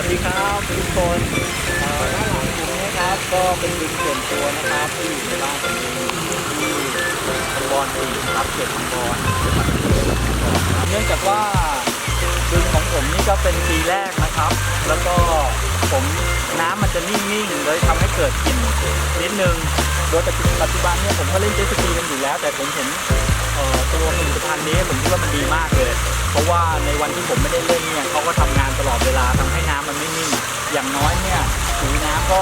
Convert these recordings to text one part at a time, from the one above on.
วัสดีครับทุกคนด้านหลังผมนะครับก็เป็นบึงส่วนตัวนะครับที่อยู่ในบ้านผมเองที่ตำบลสี่ครับเขตตำบลเนื่องจากว่าบึงของผมนี่ก็เป็นปีแรกนะครับ แล้วก็ผมน้ำมันจะนิ่งๆเลยทำให้เกิดกลิ่นนิดนึงโดยปัจจุบันเนี่ยผมก็เล่นเจสกีกันอยู่แล้ว แต่ผมเห็นตัวผลิตภัณฑ์นี้ผมคิดว่ามันดีมากเลย เพราะว่าในวันที่ผมไม่ได้เล่นเนี่ยเขาก็ทำงานตลอดเวลาทำให้ อย่างน้อยเนี่ยสีน้ำก็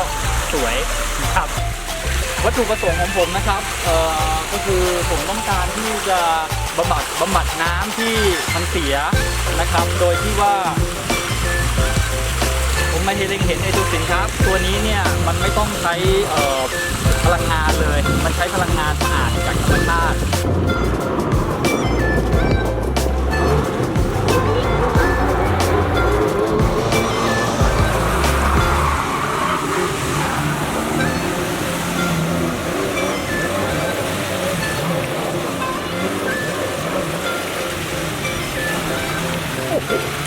สวยนะครับ วัตถุประสงค์ของผมนะครับเอ่อก็คือผมต้องการที่จะบำบัดบำบัดน้ำที่มันเสียนะครับ โดยที่ว่า ผมไมาเห็นเห็นไอ้ตัวสินค้าตัวนี้เนี่ยมันไม่ต้องใช้พลังงานเลย มันใช้พลังงาน Oh!